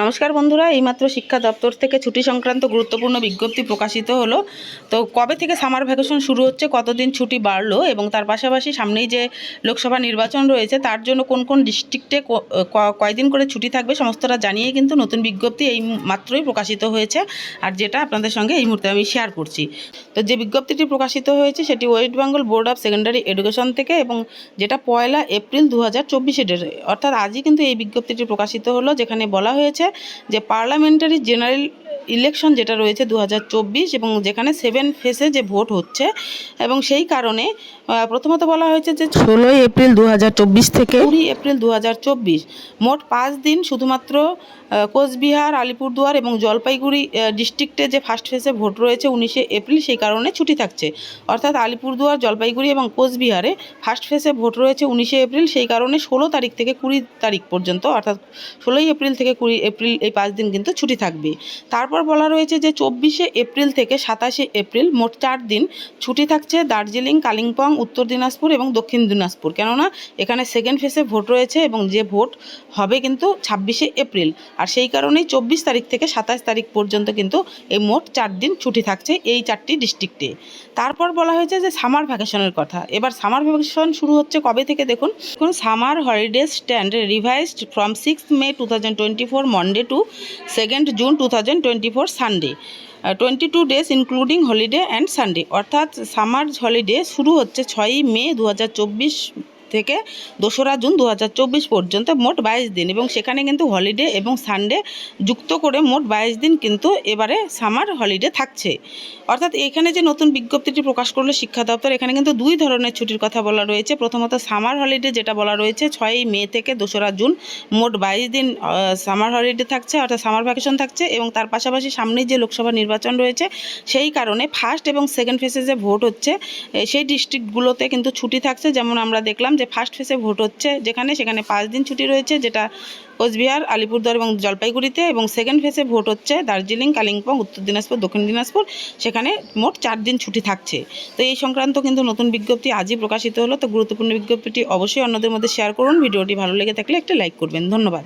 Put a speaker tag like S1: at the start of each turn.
S1: নমস্কার বন্ধুরা, এইমাত্র শিক্ষা দপ্তর থেকে ছুটি সংক্রান্ত গুরুত্বপূর্ণ বিজ্ঞপ্তি প্রকাশিত হলো। তো কবে থেকে সামার ভ্যাকেশন শুরু হচ্ছে, কতদিন ছুটি বাড়লো এবং তার পাশাপাশি সামনেই যে লোকসভা নির্বাচন রয়েছে, তার জন্য কোন কোন ডিস্ট্রিক্টে কয়দিন করে ছুটি থাকবে সমস্তটা জানিয়ে কিন্তু নতুন বিজ্ঞপ্তি এই মাত্রই প্রকাশিত হয়েছে। আর যেটা আপনাদের সঙ্গে এই মুহূর্তে আমি শেয়ার করছি। তো যে বিজ্ঞপ্তিটি প্রকাশিত হয়েছে, সেটি West Bengal Board of Secondary Education থেকে এবং যেটা পয়লা এপ্রিল দু হাজার চব্বিশে অর্থাৎ আজই কিন্তু এই বিজ্ঞপ্তিটি প্রকাশিত হলো, যেখানে বলা হয়েছে যে পার্লামেন্টারি জেনারেল ইলেকশন যেটা রয়েছে দু হাজার চব্বিশ এবং যেখানে সেভেন ফেসে যে ভোট হচ্ছে এবং সেই কারণে প্রথমত বলা হয়েছে যে ষোলোই এপ্রিল দু হাজার চব্বিশ থেকে কুড়ি এপ্রিল দু হাজার চব্বিশ মোট পাঁচ দিন শুধুমাত্র কোচবিহার আলিপুরদুয়ার এবং জলপাইগুড়ি ডিস্ট্রিক্টে যে ফার্স্ট ফেসে ভোট রয়েছে উনিশে এপ্রিল সেই কারণে ছুটি থাকছে। অর্থাৎ আলিপুরদুয়ার জলপাইগুড়ি এবং কোচবিহারে ফার্স্ট ফেসে ভোট রয়েছে উনিশে এপ্রিল সেই কারণে ষোলো তারিখ থেকে কুড়ি তারিখ পর্যন্ত অর্থাৎ ষোলোই এপ্রিল থেকে কুড়ি এপ্রিল এই পাঁচ দিন কিন্তু ছুটি থাকবে। তারপর বলা রয়েছে যে চব্বিশে এপ্রিল থেকে সাতাশে এপ্রিল মোট চার দিন ছুটি থাকছে দার্জিলিং, কালিম্পং, উত্তর দিনাজপুর এবং দক্ষিণ দিনাজপুর। কেননা এখানে সেকেন্ড ফেসে ভোট রয়েছে এবং যে ভোট হবে কিন্তু ছাব্বিশে এপ্রিল। আর সেই কারণেই চব্বিশ তারিখ থেকে সাতাশ তারিখ পর্যন্ত কিন্তু এই মোট চার দিন ছুটি থাকছে এই চারটি ডিস্ট্রিক্টে তারপর বলা হয়েছে যে সামার ভ্যাকেশনের কথা। এবার সামার ভ্যাকেশন শুরু হচ্ছে কবে থেকে দেখুন? দেখুন summer holiday stand revised from six May two thousand twenty four Monday to second June two thousand twenty four Sunday twenty two days including holiday and Sunday অর্থাৎ সামার হলিডে শুরু হচ্ছে ছয়ই মে দু হাজার চব্বিশ থেকে দোসরা জুন দু হাজার চব্বিশ পর্যন্ত মোট বাইশ দিন এবং সেখানে কিন্তু হলিডে এবং সানডে যুক্ত করে মোট বাইশ দিন কিন্তু এবারে সামার হলিডে থাকছে। অর্থাৎ এখানে যে নতুন বিজ্ঞপ্তিটি প্রকাশ করল শিক্ষা দপ্তর, এখানে কিন্তু দুই ধরনের ছুটির কথা বলা রয়েছে। প্রথমত সামার হলিডে যেটা বলা রয়েছে, ছয়ই মে থেকে দোসরা জুন মোট বাইশ দিন সামার হলিডে থাকছে, অর্থাৎ সামার ভ্যাকেশন থাকছে এবং তার পাশাপাশি সামনেই যে লোকসভা নির্বাচন রয়েছে, সেই কারণে ফার্স্ট এবং সেকেন্ড ফেসে যে ভোট হচ্ছে সেই ডিস্ট্রিক্টগুলোতে কিন্তু ছুটি থাকছে। যেমন আমরা দেখলাম যে ফার্স্ট ফেসে ভোট হচ্ছে যেখানে, সেখানে পাঁচ দিন ছুটি রয়েছে, যেটা কোচবিহার, আলিপুরদুয়ার এবং জলপাইগুড়িতে এবং সেকেন্ড ফেসে ভোট হচ্ছে দার্জিলিং, কালিম্পং, উত্তর দিনাজপুর, দক্ষিণ দিনাজপুর, সেখানে মোট চার দিন ছুটি থাকছে। তো এই সংক্রান্ত কিন্তু নতুন বিজ্ঞপ্তি আজই প্রকাশিত হলো, তো গুরুত্বপূর্ণ বিজ্ঞপ্তিটি অবশ্যই অন্যদের মধ্যে শেয়ার করুন, ভিডিওটি ভালো লেগে থাকলে একটা লাইক করবেন। ধন্যবাদ।